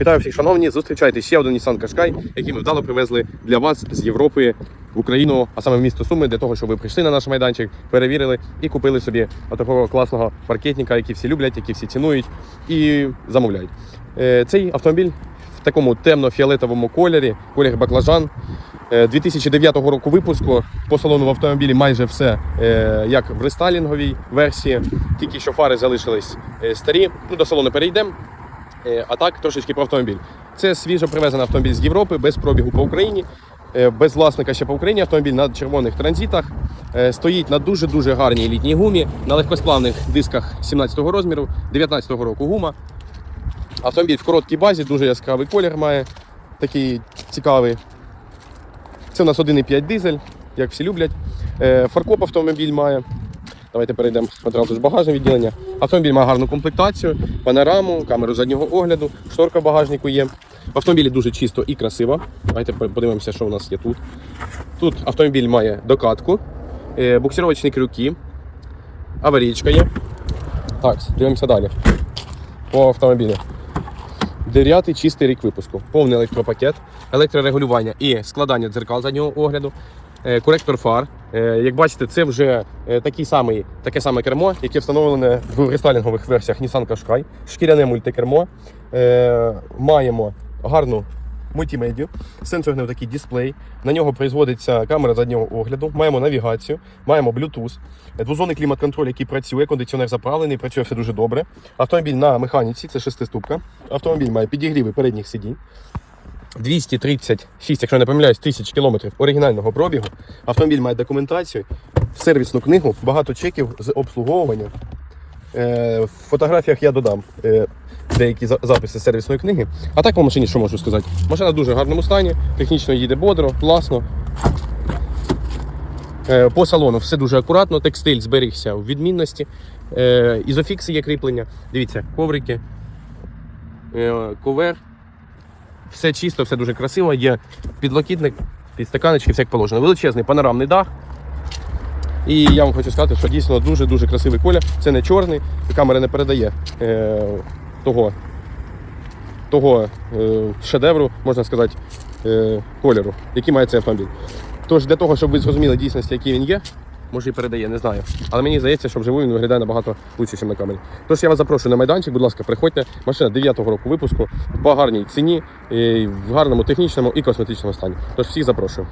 Вітаю всіх, шановні. Зустрічайте ще один Nissan Qashqai, який ми вдало привезли для вас з Європи в Україну, а саме в місто Суми, для того, щоб ви прийшли на наш майданчик, перевірили і купили собі такого класного паркетника, який всі люблять, який всі цінують і замовляють. Е, Цей автомобіль в такому темно-фіолетовому кольорі, колір баклажан. Е, 2009 року випуску по салону в автомобілі майже все е, як в рестайлінговій версії, тільки що фари залишились е, старі. Ну, до салону перейдемо. Е, А так, трошечки про автомобіль. Це свіжо привезений автомобіль з Європи, без пробігу по Україні, е, без власника ще по Україні. Автомобіль на червоних транзитах. Е, Стоїть на дуже-дуже гарній літній гумі, на легкосплавних дисках 17-го розміру, 19-го року гума. Автомобіль в короткій базі, дуже яскравий колір має, такий цікавий. Це у нас 1,5 дизель, як всі люблять. Фаркоп автомобіль має. Давайте перейдемо одразу ж багажне відділення. Автомобіль має гарну комплектацію, панораму, камеру заднього огляду, шторка в багажнику є. В автомобілі дуже чисто і красиво. Давайте подивимося, що у нас є тут. Тут автомобіль має докатку, е, буксировочні крюки, аварійка є. Так, дивимося далі. По автомобілю. Дев'ятий чистий рік випуску, повний електропакет, електрорегулювання і складання дзеркал заднього огляду, е, коректор фар. Е, Як бачите, це вже е, такий самий, таке саме кермо, яке встановлене в рестайлінгових версіях Nissan Qashqai, шкіряне мультикермо. Е, Маємо гарну мультимедію, сенсорний такий дисплей. На нього производиться камера заднього огляду. Маємо навігацію, маємо Bluetooth, двозонний клімат-контроль, який працює, кондиціонер заправлений, працює все дуже добре. Автомобіль на механіці, це шестиступка. Автомобіль має підігріви передніх сидінь. 236, якщо не помиляюсь, тисяч кілометрів оригінального пробігу. Автомобіль має документацію, сервісну книгу, багато чеків з обслуговуванням. Е, В фотографіях я додам е, деякі записи сервісної книги. А так по машині що можу сказати? Машина в дуже гарному стані, технічно їде бодро, класно. Е, По салону все дуже акуратно, текстиль зберігся в відмінності. Ізофікси є кріплення. Дивіться, коврики, ковер. Все чисто, все дуже красиво. Є підлокітник, підстаканечки, все як положено. Величезний панорамний дах. І я вам хочу сказати, що дійсно дуже-дуже красивий колір. Це не чорний, камера не передає е, того, того е, шедевру, можна сказати, е, кольору, який має цей автомобіль. Тож для того, щоб ви зрозуміли дійсності, який він є, може і передає, не знаю. Але мені здається, що вживу він виглядає набагато лучше, ніж на камері. Тож я вас запрошую на майданчик, будь ласка, приходьте. Машина 9-го року випуску по гарній ціні, в гарному технічному і косметичному стані. Тож всіх запрошую.